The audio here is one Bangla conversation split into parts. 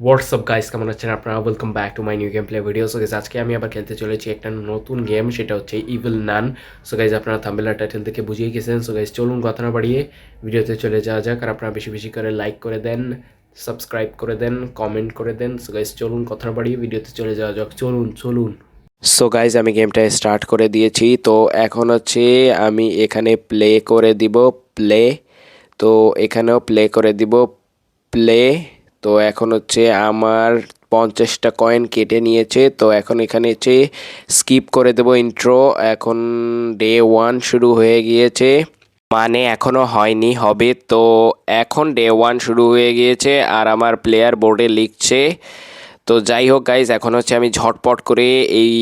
হোয়াটসঅ্যাপ গাইস কেমন আছেন আপনারা? Welcome back to my new game play video so guys আজকে আমি আবার খেলতে চলেছি একটা নতুন গেম সেটা হচ্ছে ইভিল নান সো গাইস আপনারা থাম্বেলার টাইটেল থেকে বুঝিয়ে গেছেন। সো গাইস চলুন কথা না বাড়িয়ে ভিডিওতে চলে যাওয়া যাক। আর আপনারা বেশি বেশি করে লাইক করে দেন সাবস্ক্রাইব করে দেন কমেন্ট করে দেন। সো গাইস চলুন কথা না বাড়িয়ে ভিডিওতে চলে যাওয়া যাক। চলুন চলুন। সো গাইজ আমি গেমটা স্টার্ট করে দিয়েছি। তো, এখন হচ্ছে আমি এখানে প্লে করে দিব। প্লে তো, এখানেও প্লে করে দিব। প্লে তো এখন হচ্ছে আমার পঞ্চাশটা কয়েন কেটে নিয়েছে, তো এখন এখানে হচ্ছে স্কিপ করে দেবো ইন্ট্রো এখন ডে ওয়ান শুরু হয়ে গিয়েছে মানে এখনও হয়নি, হবে। তো এখন ডে ওয়ান শুরু হয়ে গিয়েছে, আর আমার প্লেয়ার বোর্ডে লিখছে তো যাই হোক গাইজ এখন হচ্ছে আমি ঝটপট করে এই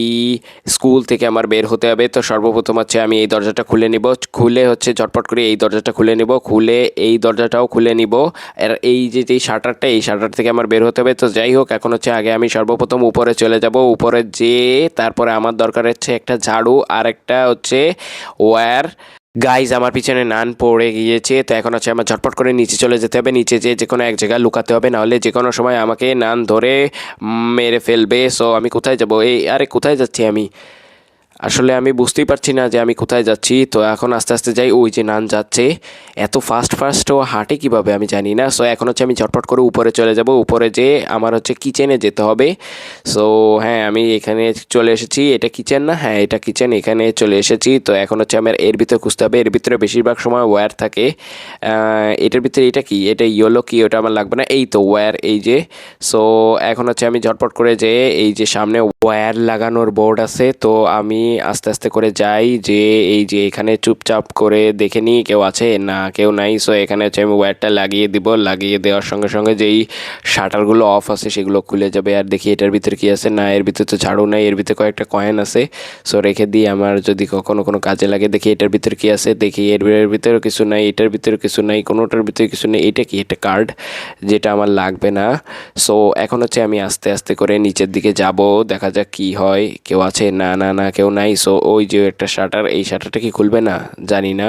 স্কুল থেকে আমার বের হতে হবে। তো সর্বপ্রথম হচ্ছে আমি এই দরজাটা খুলে নিব। খুলে হচ্ছে ঝটপট করে এই দরজাটা খুলে নিব। খুলে এই দরজাটাও খুলে নিব। আর এই যে যেই শাটারটা, এই শাটার থেকে আমার বের হতে হবে। তো যাই হোক, এখন হচ্ছে আগে আমি সর্বপ্রথম উপরে চলে যাব। উপরে যেয়ে তারপরে আমার দরকার হচ্ছে একটা ঝাড়ু আর একটা হচ্ছে ওয়্যার গাইজ আমার পিছনে নান পড়ে গিয়েছে, তো এখন হচ্ছে আমার ঝটপট করে নিচে চলে যেতে হবে। নিচে যেয়ে যে কোনো এক জায়গায় লুকাতে হবে, নাহলে যে কোনো সময় আমাকে নান ধরে মেরে ফেলবে। সো আমি কোথায় যাব? এই, আরে, কোথায় যাচ্ছি আমি? আসলে আমি বুঝতেই পারছি না যে আমি কোথায় যাচ্ছি। তো এখন আস্তে আস্তে যাই, ওই যে নান যাচ্ছে। এত ফাস্ট ফাস্ট ও হাঁটে কীভাবে আমি জানি না। সো এখন হচ্ছে আমি ঝটপট করে উপরে চলে যাব। উপরে যেয়ে আমার হচ্ছে কিচেনে যেতে হবে। সো হ্যাঁ আমি এখানে চলে এসেছি। এটা কিচেন না? হ্যাঁ এটা কিচেন এখানে চলে এসেছি। তো এখন হচ্ছে আমার এর ভিতরে খুঁজতে হবে। এর ভিতরে বেশিরভাগ সময় ওয়্যার থাকে। এটার ভিতরে এটা কি? এটা ইয়েলো কি? ওটা আমার লাগবে না। এই তো ওয়্যার এই যে। সো এখন হচ্ছে আমি ঝটপট করে যেয়ে এই যে সামনে ওয়্যার লাগানোর বোর্ড আছে, তো আমি আস্তে আস্তে করে যাই যে এই যে এখানে চুপচাপ করে দেখে নিই কেউ আছে না, কেউ নাই। সো এখানে হচ্ছে আমি ওয়্যারটা লাগিয়ে দিব, লাগিয়ে দেওয়ার সঙ্গে সঙ্গে যেই শাটারগুলো অফ আছে সেগুলো খুলে যাবে আর দেখি এটার ভিতরে কী আছে। না, এর ভিতরে তো ঝাড়ু নাই, এর ভিতরে কয়েকটা কয়েন আছে। সো রেখে দিই আমার যদি কখনো কোনো কাজে লাগে, দেখি এটার ভিতরে কী আছে, দেখি এর ভিতরে কিছু নাই, এটার ভিতরে কিছু নাই, কোনোটার ভিতরে কিছু নেই, এটা কি, এটা কার্ড যেটা আমার লাগবে না। সো এখন হচ্ছে আমি আস্তে আস্তে করে নিচের দিকে যাব, দেখা যাক কী হয়, কেউ আছে, না না না, কেউ নাই সো ওই যে একটা শাটার এই শাটারটা কি খুলবে না? জানি না।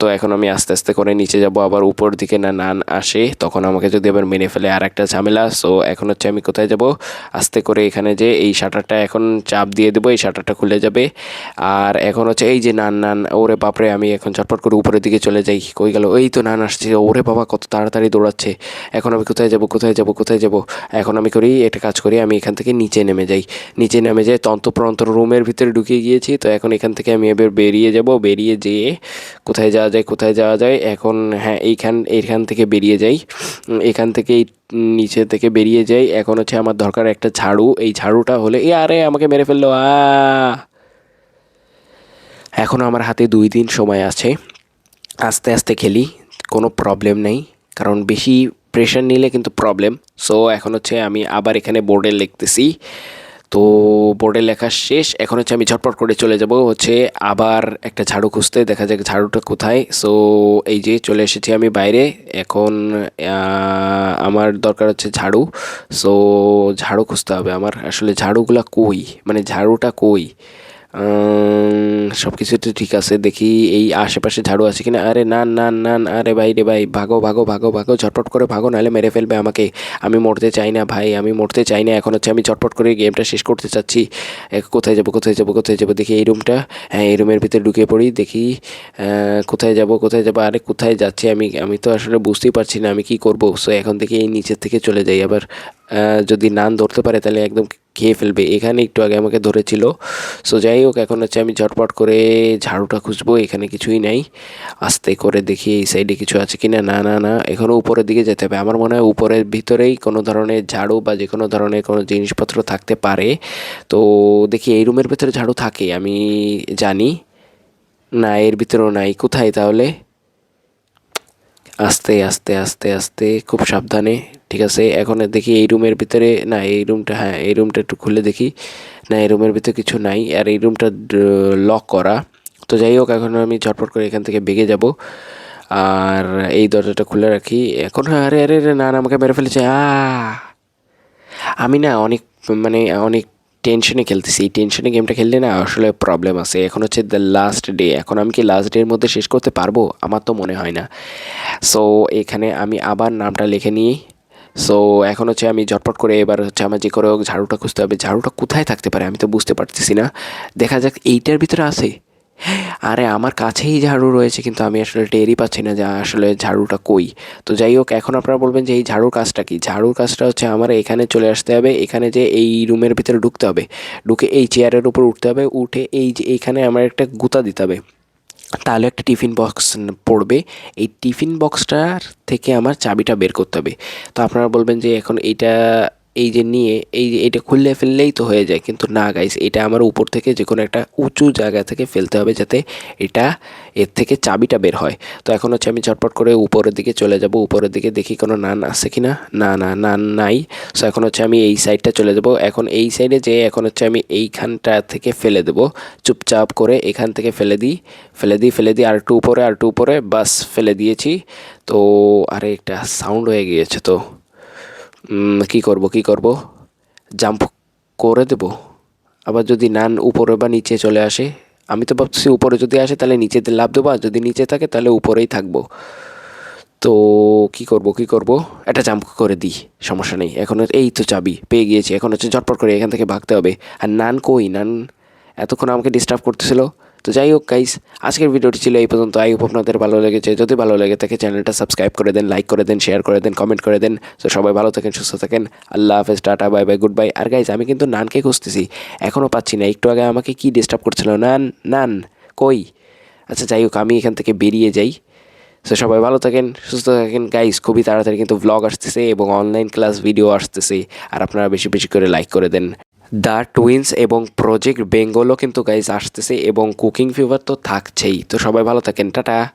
তো এখন আমি আস্তে আস্তে করে নিচে যাব, আবার উপর দিকে না নান আসে। তখন আমাকে যদি আবার মেনে ফেলে আর একটা ঝামেলা সো এখন হচ্ছে আমি কোথায় যাব? আস্তে করে এখানে যে এই শাটারটা এখন চাপ দিয়ে দেবো, এই শাটারটা খুলে যাবে। আর এখন হচ্ছে এই যে নান নান, ওরে বাপরে, আমি এখন চটপট করে উপরের দিকে চলে যাই, কই গেল? এই তো নান আসছে, ওরে বাবা, কত তাড়াতাড়ি দৌড়াচ্ছে। এখন আমি কোথায় যাব কোথায় যাব কোথায় যাব? এখন আমি করি, একটা কাজ করি, আমি এখান থেকে নিচে নেমে যাই। নিচে নেমে যাই তন্ত্রপ্রন্তর রুমের ভিতরে ঢুকে গিয়েছি, তো এখন এখান থেকে আমি এবার বেরিয়ে যাব। বেরিয়ে যেয়ে কোথায় যাওয়া যায়, কোথায় যাওয়া যায়, এখন হ্যাঁ এইখান এইখান থেকে বেরিয়ে যাই। এখান থেকে নিচে থেকে বেরিয়ে যাই। এখন হচ্ছে আমার দরকার একটা ঝাড়ু। এই ঝাড়ুটা হলে, এ আরে, আমাকে মেরে ফেলল, আ। এখনও আমার হাতে দুই দিন সময় আছে। আস্তে আস্তে খেলি, কোনো প্রবলেম নেই। কারণ বেশি প্রেশার নিলে কিন্তু প্রবলেম সো এখন হচ্ছে আমি আবার এখানে বোর্ডে লিখতেছি। তো বোর্ডে লেখা শেষ। এখন হচ্ছে আমি ঝটপট করে চলে যাব হচ্ছে আবার একটা ঝাড়ু খুঁজতে। দেখা যাক ঝাড়ুটা কোথায়। সো এই যে চলে এসেছি আমি বাইরে। এখন আমার দরকার হচ্ছে ঝাড়ু। সো ঝাড়ু খুঁজতে হবে আমার। আসলে ঝাড়ুগুলা কই? মানে ঝাড়ুটা কই? সব কিছু তো ঠিক আছে, দেখি এই আশেপাশে ঝাড়ু আছে কিনা। আরে না না না আরে ভাই রে ভাই, ভাগো ভাগো ভাগো ভাগো, ঝটপট করে ভাগো, নাহলে মেরে ফেলবে আমাকে। আমি মরতে চাই না ভাই, আমি মরতে চাই না, এখন হচ্ছে আমি ঝটপট করে গেমটা শেষ করতে চাচ্ছি। কোথায় যাব কোথায় যাব কোথায় যাব, দেখি এই রুমটা। হ্যাঁ এই রুমের ভিতরে ঢুকে পড়ি, দেখি কোথায় যাব কোথায় যাব, আরে কোথায় যাচ্ছি আমি আমি তো আসলে বুঝতেই পারছি না, আমি কি করব? সো এখন থেকে এই নিচের থেকে চলে যাই আবার। যদি নান ধরতে পারে, তাহলে একদম খেয়ে ফেলবে। এখানে একটু আগে আমাকে ধরেছিল। সো যাই হোক, এখন হচ্ছে আমি ঝটপট করে ঝাড়ুটা খুঁজবো। এখানে কিছুই নাই। আস্তে করে দেখি এই সাইডে কিছু আছে কি না না না না এখনও উপরের দিকে যেতে হবে। আমার মনে হয় উপরের ভিতরেই কোনো ধরনের ঝাড়ু বা যে কোনো ধরনের কোনো জিনিসপত্র থাকতে পারে। তো, দেখি এই রুমের ভিতরে ঝাড়ু থাকে, আমি জানি। না, এর ভিতরেও নাই। কোথায় তাহলে? আস্তে আস্তে আস্তে আস্তে, খুব সাবধানে ঠিক আছে, এখন দেখি এই রুমের ভিতরে, না, এই রুমটা হ্যাঁ এই রুমটা একটু খুলে দেখি। না, এই রুমের ভিতরে কিছু নাই, আর এই রুমটা লক করা। তো যাই হোক, এখন আমি ঝটপট করে এখান থেকে বেগে যাব। আর এই দরজাটা খুলে রাখি। এখন, আরে আরে না আমাকে মেরে ফেলেছে আমি না অনেক মানে অনেক টেনশনে খেলতেছি। এই টেনশনে গেমটা খেললে না আসলে প্রবলেম আছে। এখন হচ্ছে দ্য লাস্ট ডে এখন আমি কি লাস্ট ডের মধ্যে শেষ করতে পারব? আমার তো মনে হয় না। সো এখানে আমি আবার নামটা লিখে নিই। সো এখন হচ্ছে আমি ঝটপট করে এবার হচ্ছে আমার যে করে হোক ঝাড়ুটা খুঁজতে হবে। ঝাড়ুটা কোথায় থাকতে পারে আমি তো বুঝতে পারতেছি না। দেখা যাক, এইটার ভিতরে আছে? আরে, আমার কাছেই ঝাড়ু রয়েছে, কিন্তু আমি আসলে টেরই পাচ্ছি না যে আসলে ঝাড়ুটা কই। তো যাই হোক, এখন আপনারা বলবেন যে এই ঝাড়ুর কাজটা কি? ঝাড়ুর কাজটা হচ্ছে আমার এখানে চলে আসতে হবে। এখানে যে এই রুমের ভিতরে ঢুকতে হবে। ঢুকে এই চেয়ারের উপর উঠতে হবে। উঠে এই যে এইখানে আমার একটা গুতা দিতে হবে। তাহলে একটা টিফিন বক্স পড়বে। এই টিফিন বক্সটার থেকে আমার চাবিটা বের করতে হবে। তো আপনারা বলবেন যে এখন এইটা এই যে নিয়ে, এই যে এটা খুললে ফেললেই তো হয়ে যায়। কিন্তু না গাইস এটা আমার উপর থেকে যে কোনো একটা উঁচু জায়গা থেকে ফেলতে হবে যাতে এটা এর থেকে চাবিটা বের হয়। তো এখন হচ্ছে আমি চটপট করে উপরের দিকে চলে যাব। উপরের দিকে দেখি কোনো নান আছে কি না? না না, নান নাই। সো এখন হচ্ছে আমি এই সাইডটা চলে যাব। এখন এই সাইডে যে এখন হচ্ছে আমি এইখানটা থেকে ফেলে দেবো। চুপচাপ করে এখান থেকে ফেলে দিই ফেলে দিই ফেলে দিই আর একটু উপরে আর একটু উপরে, বাস ফেলে দিয়েছি। তো, আরে একটা সাউন্ড হয়ে গিয়েছে তো। কি করব কি করব? জাম্প করে দেব। আবার যদি নান উপরে বা নিচে চলে আসে, আমি তো ভাবছি উপরে যদি আসে তাহলে নিচেতে লাভ দেবো, আর যদি নিচে থাকে তাহলে উপরেই থাকব। তো কি করব কি করব? একটা জাম্প করে দিই, সমস্যা নেই। এখন এই তো চাবি, পেয়ে গিয়েছি। এখন হচ্ছে ঝটপট করে এখান থেকে ভাগতে হবে। আর নান কই নান এতক্ষণ আমাকে ডিস্টার্ব করতেছিল। তো যাই হোক গাইস আজকের ভিডিওটি ছিল এই পর্যন্ত। আই হোপ আপনাদের ভালো লেগেছে। যদি ভালো লেগে থাকে চ্যানেলটা সাবস্ক্রাইব করে দেন লাইক করে দেন শেয়ার করে দেন কমেন্ট করে দেন। তো সবাই ভালো থাকেন, সুস্থ থাকেন। আল্লাহ হাফেজ, tata bye bye good bye আর গাইস আমি কিন্তু নানকে খুঁজতেছি এখনও পাচ্ছি না। একটু আগে আমাকে কি ডিস্টার্ব করছিল? নান নান, কই? আচ্ছা যাই হোক, আমি এখান থেকে বেরিয়ে যাই। সো সবাই ভালো থাকেন, সুস্থ থাকেন। গাইস খুবই তাড়াতাড়ি কিন্তু ব্লগ আসতেছে এবং অনলাইন ক্লাস ভিডিও আসতেছে। আর আপনারা বেশি বেশি করে লাইক করে দেন। দ্য টুইন্স এবং প্রজেক্ট বেঙ্গলও কিন্তু গাইজ আসতেছে এবং কুকিং ফিভার তো থাকছেই। তো সবাই ভালো থাকেন, টাটা।